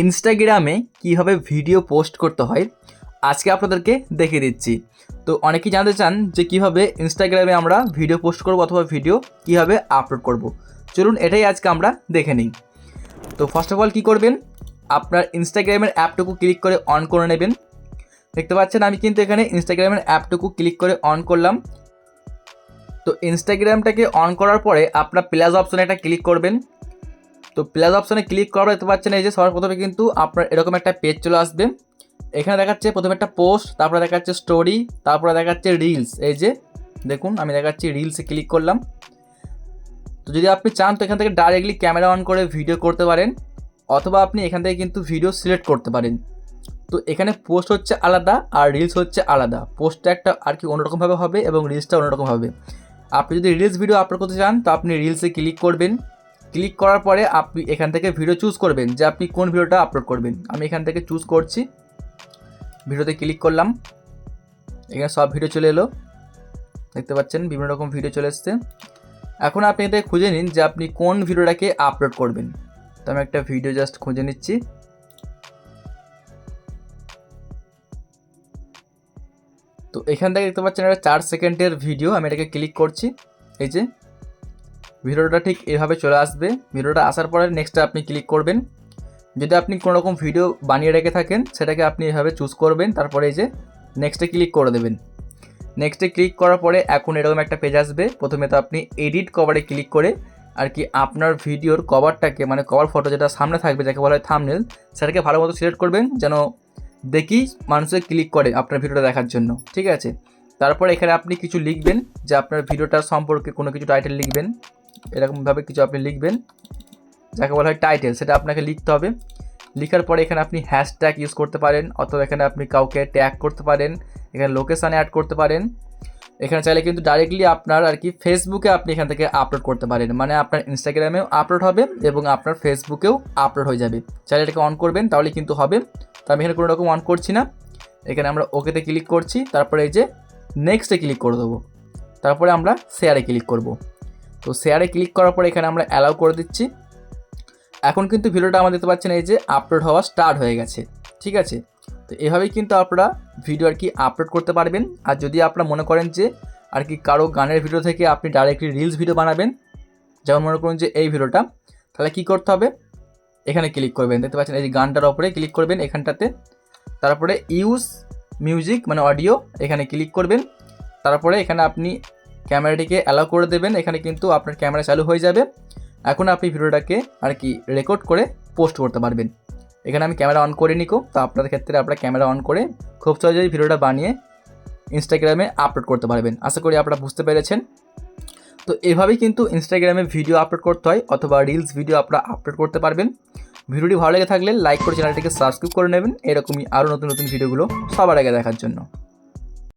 ইনস্টাগ্রামে কীভাবে video post করতে হয়, আজকে আপনাদেরকে দেখিয়ে দিচ্ছি। তো অনেকেই জানতে চান যে কীভাবে ইনস্টাগ্রামে আমরা ভিডিও পোস্ট করব অথবা ভিডিও কীভাবে আপলোড করব। চলুন এটাই আজকে আমরা দেখে নিই। তো ফার্স্ট অফ অল কী করবেন? আপনার ইনস্টাগ্রামের অ্যাপটুকু ক্লিক করে অন করে নেবেন। দেখতে পাচ্ছেন আমি কিন্তু এখানে ইনস্টাগ্রামের অ্যাপটুকু ক্লিক করে অন করলাম। তো ইনস্টাগ্রামটাকে অন করার পরে আপনার প্লাস অপশনে একটা ক্লিক করবেন। তো প্লাস অপশনে ক্লিক পর দেখতে পাচ্ছেন এই যে সবার প্রথমে কিন্তু আপনার এরকম একটা পেজ চলে আসবে। এখানে দেখাচ্ছে প্রথমে একটা পোস্ট তারপরে দেখাচ্ছে স্টোরি তারপরে দেখাচ্ছে রিলস এই যে, দেখুন, আমি দেখাচ্ছি রিলসে ক্লিক করলাম। তো যদি আপনি চান তো এখান থেকে ডাইরেক্টলি ক্যামেরা অন করে ভিডিও করতে পারেন, অথবা আপনি এখান থেকে কিন্তু ভিডিও সিলেক্ট করতে পারেন। তো এখানে পোস্ট হচ্ছে আলাদা আর রিলস হচ্ছে আলাদা। পোস্টটা একটা আর কি অন্যরকমভাবে হবে এবং রিলসটা অন্যরকম হবে। আপনি যদি রিলস ভিডিও আপলোড করতে চান, তো আপনি রিলসে ক্লিক করবেন। ক্লিক করার পরে আপনি এখান থেকে ভিডিও চুজ করবেন যে আপনি কোন ভিডিওটা আপলোড করবেন। আমি এখান থেকে চুজ করছি। ভিডিওতে ক্লিক করলাম। এখানে সব ভিডিও চলে এলো। দেখতে পাচ্ছেন, বিভিন্ন রকম ভিডিও চলে এসছে। এখন আপনি এতে খুঁজে নিন যে আপনি কোন ভিডিওটাকে আপলোড করবেন। তো আমি একটা ভিডিও জাস্ট খুঁজে নিচ্ছি। তো এখান থেকে দেখতে পাচ্ছেন একটা চার সেকেন্ডের ভিডিও আমি এটাকে ক্লিক করছি। এই যে ভিডিওটা ঠিক এভাবে চলে আসবে। ভিডিওটা আসার পরে নেক্সটে আপনি ক্লিক করবেন। যদি আপনি কোনো রকম ভিডিও বানিয়ে রেখে থাকেন, সেটাকে আপনি এভাবে চুজ করবেন, তারপরে এই যে নেক্সটে ক্লিক করে দেবেন। নেক্সটে ক্লিক করার পরে এখন এরকম একটা পেজ আসবে। প্রথমে তো আপনি এডিট কভারে ক্লিক করে আর কি আপনার ভিডিওর কভারটাকে মানে কভার ফটো যেটা সামনে থাকবে, যাকে বলা হয় থামনেল সেটাকে ভালো মতো সিলেক্ট করবেন, যেন দেখি মানুষের ক্লিক করে আপনার ভিডিওটা দেখার জন্য। ঠিক আছে? তারপর এখানে আপনি কিছু লিখবেন, যে আপনার ভিডিওটার সম্পর্কে কোনো কিছু টাইটেল লিখবেন। এরকমভাবে কিছু আপনি লিখবেন, যাকে বলা হয় টাইটেল সেটা আপনাকে লিখতে হবে। লিখার পরে এখানে আপনি হ্যাশট্যাগ ইউজ করতে পারেন, অথবা এখানে আপনি কাউকে ট্যাগ করতে পারেন, এখানে লোকেশানে অ্যাড করতে পারেন। এখানে চাইলে কিন্তু ডাইরেক্টলি আপনার আর কি ফেসবুকে আপনি এখান থেকে আপলোড করতে পারেন মানে আপনার ইনস্টাগ্রামেও আপলোড হবে এবং আপনার ফেসবুকেও আপলোড হয়ে যাবে। চাইলে এটাকে অন করবেন, তাহলে কিন্তু হবে। তো আমি এখানে কোনো রকম অন করছি না। এখানে আমরা ওকেতে ক্লিক করছি, তারপরে এই যে নেক্সটে ক্লিক করে দেবো। তারপরে আমরা শেয়ারে ক্লিক করব। তো শেয়ারে ক্লিক করার পরে এখানে আমরা অ্যালাউ করে দিচ্ছি। এখন কিন্তু ভিডিওটা আমরা দেখতে পাচ্ছেন এই যে আপলোড হওয়া স্টার্ট হয়ে গেছে, ঠিক আছে? তো এভাবেই কিন্তু আপনারা ভিডিও আর কি আপলোড করতে পারবেন। আর যদি আপনারা মনে করেন যে আর কি কারও গানের ভিডিও থেকে আপনি ডাইরেক্টলি রিলস ভিডিও বানাবেন, যেমন মনে করুন যে এই ভিডিওটা তাহলে কি করতে হবে? এখানে ক্লিক করবেন। দেখতে পাচ্ছেন এই যে গানটার ওপরে ক্লিক করবেন এখানটাতে। তারপরে ইউজ মিউজিক মানে অডিও এখানে ক্লিক করবেন। তারপরে এখানে আপনি ক্যামেরাটিকে অ্যালাউ করে দেবেন, এখানে কিন্তু আপনার ক্যামেরা চালু হয়ে যাবে। এখন আপনি ভিডিওটাকে আর কি রেকর্ড করে পোস্ট করতে পারবেন। এখানে আমি ক্যামেরা অন করে নিকো, তো আপনাদের ক্ষেত্রে আপনারা ক্যামেরা অন করে খুব সহজেই ভিডিওটা বানিয়ে ইনস্টাগ্রামে আপলোড করতে পারবেন। আশা করি আপনারা বুঝতে পেরেছেন। তো এভাবেই কিন্তু ইনস্টাগ্রামে ভিডিও আপলোড করতে হয়, অথবা রিলস ভিডিও আপনারা আপলোড করতে পারবেন। ভিডিওটি ভালো লেগে থাকলে লাইক করে চ্যানেলটিকে সাবস্ক্রাইব করে নেবেন। এরকমই আরও নতুন নতুন ভিডিওগুলো সবার আগে দেখার জন্য।